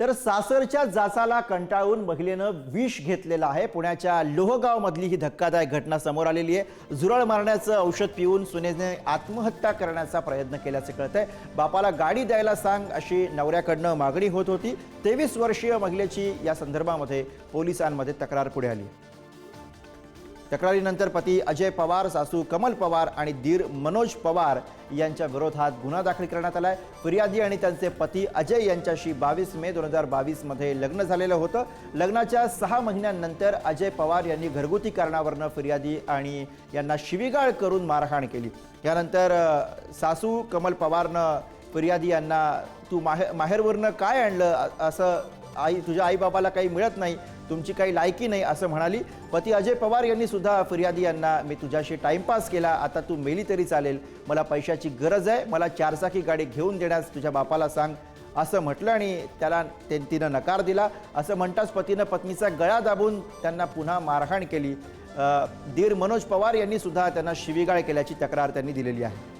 तर सासरच्या जाचाला कंटाळून महिलेनं विष घेतलेलं आहे. पुण्याच्या लोहगावमधली ही धक्कादायक घटना समोर आलेली आहे. झुरळ मारण्याचं औषध पिऊन सुनेने आत्महत्या करण्याचा प्रयत्न केल्याचं कळत आहे बापाला गाडी द्यायला सांग अशी नवऱ्याकडनं मागणी होत होती. तेवीस वर्षीय महिलेची या संदर्भामध्ये पोलिसांमध्ये तक्रार पुढे आली. तक्रारीनंतर पती अजय पवार सासू कमल पवार आणि दीर मनोज पवार यांच्या विरोधात गुन्हा दाखल करण्यात आलाय. फिर्यादी आणि त्यांचे पती अजय यांच्याशी बावीस मे दोन हजार बावीसमध्ये लग्न झालेलं होतं. लग्नाच्या सहा महिन्यानंतर अजय पवार यांनी घरगुती कारणावरनं फिर्यादी आणि यांना शिवीगाळ करून मारहाण केली. यानंतर सासू कमल पवारनं फिर्यादी यांना तू माहे माहेरवरनं काय आणलं? असं आई तुझ्या आईबाबाला काही मिळत नाही. तुमची काही लायकी नाही असं म्हणाली. पती अजय पवार यांनी सुद्धा फिर्यादी यांना मी तुझ्याशी टाईमपास केला आता तू मेली तरी चालेल. मला पैशाची गरज आहे मला चारचाकी गाडी घेऊन देण्यास तुझ्या बापाला सांग. असं म्हटलं आणि त्याला ते तिनं नकार दिला. असं म्हणताच पतीनं पत्नीचा गळा दाबून त्यांना पुन्हा मारहाण केली. दीर मनोज पवार यांनी सुद्धा त्यांना शिवीगाळ केल्याची तक्रार त्यांनी दिलेली आहे.